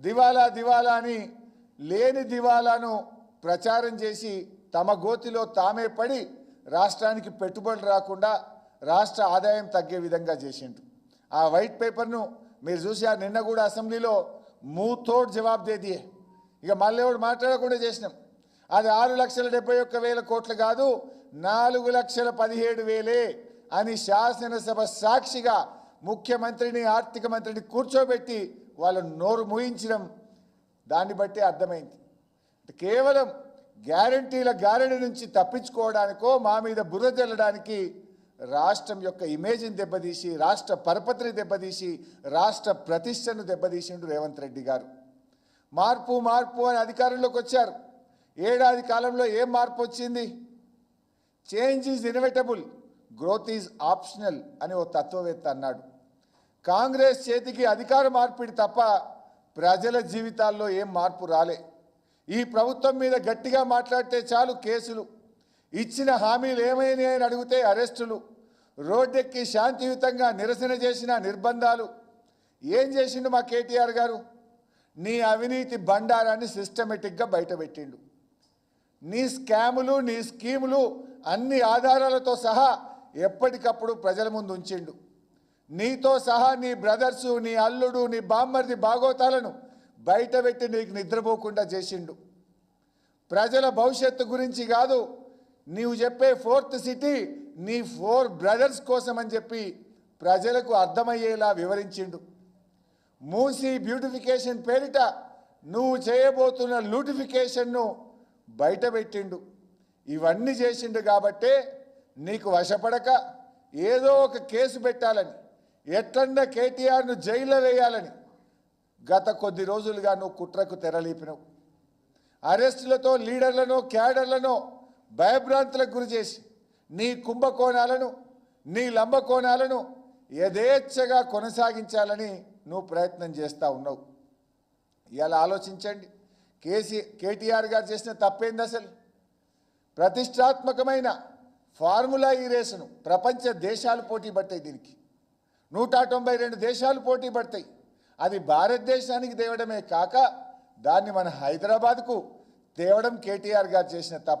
దివాలా దివాలా అని లేని దివాలాను ప్రచారం చేసి తమ గోతిలో తామే పడి రాష్ట్రానికి పెట్టుబడులు రాకుండా రాష్ట్ర ఆదాయం తగ్గే విధంగా చేసిండు ఆ వైట్ పేపర్ను మీరు చూసారు నిన్న కూడా అసెంబ్లీలో మూతోడ్ జవాబు దేదియే. ఇక మళ్ళీ ఎవడు మాట్లాడకుండా చేసినాం. అది ఆరు లక్షల డెబ్బై ఒక్క వేల కోట్లు కాదు నాలుగు లక్షల పదిహేడు వేలే అని శాసనసభ సాక్షిగా ముఖ్యమంత్రిని ఆర్థిక మంత్రిని కూర్చోబెట్టి వాళ్ళు నోరు మూయించడం దాన్ని బట్టి అర్థమైంది. కేవలం గ్యారంటీల గ్యారంటీ నుంచి తప్పించుకోవడానికో మా మీద బుర్ర జల్లడానికి రాష్ట్రం యొక్క ఇమేజ్ని దెబ్బతీసి రాష్ట్ర పరపతిని దెబ్బతీసి రాష్ట్ర ప్రతిష్టను దెబ్బతీసిండు రేవంత్ రెడ్డి గారు. మార్పు మార్పు అని అధికారంలోకి వచ్చారు. ఏడాది కాలంలో ఏం మార్పు వచ్చింది? Change is inevitable growth is optional అని ఓ తత్వవేత్త అన్నాడు. కాంగ్రెస్ చేతికి అధికార మార్పిడి తప్ప ప్రజల జీవితాల్లో ఏం మార్పు రాలే. ఈ ప్రభుత్వం మీద గట్టిగా మాట్లాడితే చాలు కేసులు. ఇచ్చిన హామీలు ఏమైనా అని అడిగితే అరెస్టులు. రోడ్డెక్కి శాంతియుతంగా నిరసన చేసిన నిర్బంధాలు. ఏం చేసిండు మా కేటీఆర్ గారు? నీ అవినీతి బండారాన్ని సిస్టమేటిక్గా బయటపెట్టిండు నీ స్కాములు నీ స్కీములు అన్ని ఆధారాలతో సహా ఎప్పటికప్పుడు ప్రజల ముందు ఉంచిండు. నీతో సహా నీ బ్రదర్సు నీ అల్లుడు నీ బామ్మర్ది బాగోతాలను బయటపెట్టి నీకు నిద్రపోకుండా చేసిండు. ప్రజల భవిష్యత్తు గురించి కాదు నీవు చెప్పే ఫోర్త్ సిటీ నీ ఫోర్ బ్రదర్స్ కోసం అని చెప్పి ప్రజలకు అర్థమయ్యేలా వివరించిండు. మూసి బ్యూటిఫికేషన్ పేరిట నువ్వు చేయబోతున్న లూటిఫికేషన్ను బయటపెట్టిండు ఇవన్నీ చేసిండు కాబట్టే నీకు వశపడక ఏదో ఒక కేసు పెట్టాలని ఎట్లన్నా కేటీఆర్ను జైల్లో వేయాలని గత కొద్ది రోజులుగా నువ్వు కుట్రకు తెరలేపినవు. అరెస్టులతో లీడర్లను క్యాడర్లను భయభ్రాంతులకు గురి చేసి నీ కుంభకోణాలను నీ లంబకోణాలను యథేచ్ఛగా కొనసాగించాలని నువ్వు ప్రయత్నం చేస్తూ ఉన్నావు. ఇలా ఆలోచించండి. కేసీ కేటీఆర్ గారు చేసిన తప్పేంది అసలు? ప్రతిష్టాత్మకమైన ఫార్ములా ఈ రేసును ప్రపంచ దేశాలు పోటీ పట్టాయి దీనికి. నూట తొంభై రెండు దేశాలు పోటీ పడతాయి. అది భారతదేశానికి తేవడమే కాక దాన్ని మన హైదరాబాద్కు తేవడం కేటీఆర్ గారు చేసిన తప్ప